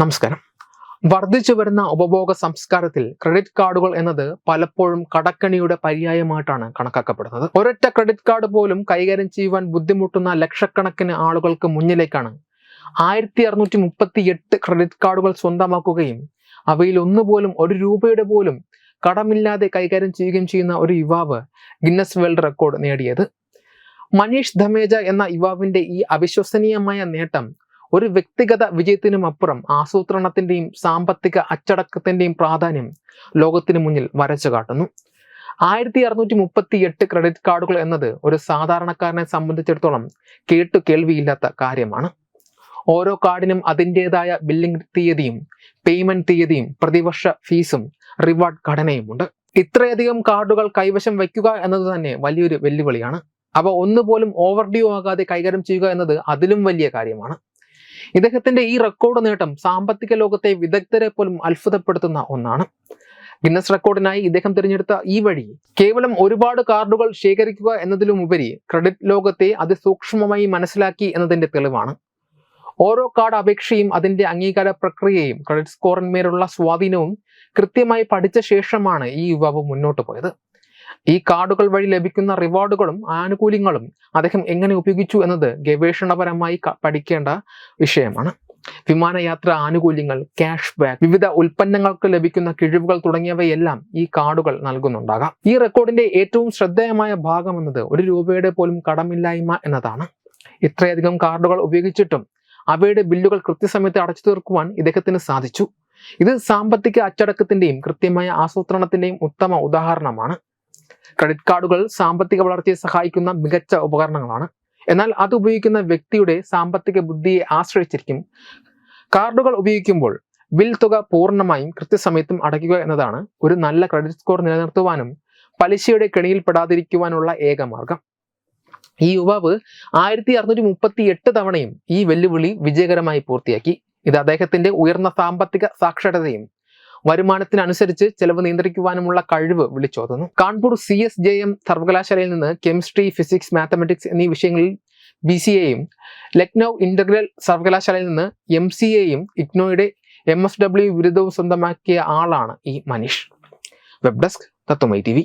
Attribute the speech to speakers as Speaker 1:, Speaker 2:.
Speaker 1: നമസ്കാരം. വർദ്ധിച്ചു വരുന്ന ഉപഭോഗ സംസ്കാരത്തിൽ ക്രെഡിറ്റ് കാർഡുകൾ എന്നത് പലപ്പോഴും കടക്കണിയുടെ പര്യായമായിട്ടാണ് കണക്കാക്കപ്പെടുന്നത്. ഒരൊറ്റ ക്രെഡിറ്റ് കാർഡ് പോലും കൈകാര്യം ചെയ്യുവാൻ ബുദ്ധിമുട്ടുന്ന ലക്ഷക്കണക്കിന് ആളുകൾക്ക് മുന്നിലേക്കാണ് ആയിരത്തി അറുന്നൂറ്റി മുപ്പത്തി എട്ട് ക്രെഡിറ്റ് കാർഡുകൾ സ്വന്തമാക്കുകയും അവയിൽ ഒന്നുപോലും ഒരു രൂപയുടെ പോലും കടമില്ലാതെ കൈകാര്യം ചെയ്യുകയും ചെയ്യുന്ന ഒരു യുവാവ് ഗിന്നസ് വേൾഡ് റെക്കോർഡ് നേടിയത്. മനീഷ് ധമേജ എന്ന യുവാവിന്റെ ഈ അവിശ്വസനീയമായ നേട്ടം ഒരു വ്യക്തിഗത വിജയത്തിനും അപ്പുറം ആസൂത്രണത്തിന്റെയും സാമ്പത്തിക അച്ചടക്കത്തിന്റെയും പ്രാധാന്യം ലോകത്തിന് മുന്നിൽ വരച്ചു കാട്ടുന്നു. ആയിരത്തി അറുന്നൂറ്റി മുപ്പത്തി എട്ട് ക്രെഡിറ്റ് കാർഡുകൾ എന്നത് ഒരു സാധാരണക്കാരനെ സംബന്ധിച്ചിടത്തോളം കേട്ടു കേൾവിയില്ലാത്ത കാര്യമാണ്. ഓരോ കാർഡിനും അതിന്റെതായ ബില്ലിംഗ് തീയതിയും പേയ്മെന്റ് തീയതിയും പ്രതിവർഷ ഫീസും റിവാർഡ് ഘടനയുമുണ്ട്. ഇത്രയധികം കാർഡുകൾ കൈവശം വയ്ക്കുക എന്നത് തന്നെ വലിയൊരു വെല്ലുവിളിയാണ്. അവ ഒന്നുപോലും ഓവർ ഡ്യൂ ആകാതെ കൈകാര്യം ചെയ്യുക എന്നത് അതിലും വലിയ കാര്യമാണ്. ഇദ്ദേഹത്തിന്റെ ഈ റെക്കോർഡ് നേട്ടം സാമ്പത്തിക ലോകത്തെ വിദഗ്ധരെ പോലും അത്ഭുതപ്പെടുത്തുന്ന ഒന്നാണ്. ഗിന്നസ് റെക്കോർഡിനായി ഇദ്ദേഹം തിരഞ്ഞെടുത്ത ഈ വഴി കേവലം ഒരുപാട് കാർഡുകൾ ശേഖരിക്കുക എന്നതിലുമുപരി ക്രെഡിറ്റ് ലോകത്തെ അതിസൂക്ഷ്മമായി മനസ്സിലാക്കി എന്നതിന്റെ തെളിവാണ്. ഓരോ കാർഡ് അപേക്ഷയും അതിന്റെ അംഗീകാര പ്രക്രിയയും ക്രെഡിറ്റ് സ്കോറിന്മേലുള്ള സ്വാധീനവും കൃത്യമായി പഠിച്ച ശേഷമാണ് ഈ യുവാവ് മുന്നോട്ട് പോയത്. ഈ കാർഡുകൾ വഴി ലഭിക്കുന്ന റിവാർഡുകളും ആനുകൂല്യങ്ങളും അദ്ദേഹം എങ്ങനെ ഉപയോഗിച്ചു എന്നത് ഗവേഷണപരമായി പഠിക്കേണ്ട വിഷയമാണ്. വിമാനയാത്ര ആനുകൂല്യങ്ങൾ ക്യാഷ് ബാക്ക് വിവിധ ഉൽപ്പന്നങ്ങൾക്ക് ലഭിക്കുന്ന കിഴിവുകൾ തുടങ്ങിയവയെല്ലാം ഈ കാർഡുകൾ നൽകുന്നുണ്ടാകാം. ഈ റെക്കോർഡിന്റെ ഏറ്റവും ശ്രദ്ധേയമായ ഭാഗം എന്നത് ഒരു രൂപയുടെ പോലും കടമില്ലായ്മ എന്നതാണ്. ഇത്രയധികം കാർഡുകൾ ഉപയോഗിച്ചിട്ടും അവയുടെ ബില്ലുകൾ കൃത്യസമയത്ത് അടച്ചു തീർക്കുവാൻ ഇദ്ദേഹത്തിന് സാധിച്ചു. ഇത് സാമ്പത്തിക അച്ചടക്കത്തിന്റെയും കൃത്യമായ ആസൂത്രണത്തിന്റെയും ഉത്തമ ഉദാഹരണമാണ്. ക്രെഡിറ്റ് കാർഡുകൾ സാമ്പത്തിക വളർച്ചയെ സഹായിക്കുന്ന മികച്ച ഉപകരണങ്ങളാണ്. എന്നാൽ അത് ഉപയോഗിക്കുന്ന വ്യക്തിയുടെ സാമ്പത്തിക ബുദ്ധിയെ ആശ്രയിച്ചിരിക്കും. കാർഡുകൾ ഉപയോഗിക്കുമ്പോൾ ബിൽ തുക പൂർണമായും കൃത്യസമയത്തും അടയ്ക്കുക എന്നതാണ് ഒരു നല്ല ക്രെഡിറ്റ് സ്കോർ നിലനിർത്തുവാനും പലിശയുടെ കെണിയിൽപ്പെടാതിരിക്കുവാനുള്ള ഏക മാർഗം. ഈ യുവാവ് ആയിരത്തി അറുന്നൂറ്റി മുപ്പത്തി എട്ട് തവണയും ഈ വെല്ലുവിളി വിജയകരമായി പൂർത്തിയാക്കി. ഇത് അദ്ദേഹത്തിന്റെ ഉയർന്ന സാമ്പത്തിക സാക്ഷരതയും വരുമാനത്തിനനുസരിച്ച് ചെലവ് നിയന്ത്രിക്കുവാനുമുള്ള കഴിവ് വിളിച്ചോതുന്നു. Kanpur C S J M സർവകലാശാലയിൽ നിന്ന് കെമിസ്ട്രി ഫിസിക്സ് മാത്തമെറ്റിക്സ് എന്നീ വിഷയങ്ങളിൽ ബി സി എയും ലക്നൗ ഇന്റഗ്രൽ സർവകലാശാലയിൽ നിന്ന് എം സി എയും ഇഗ്നോയുടെ എം എസ് ഡബ്ല്യു ബിരുദവും സ്വന്തമാക്കിയ ആളാണ് ഈ Manish. Web desk Tattvamayi T V.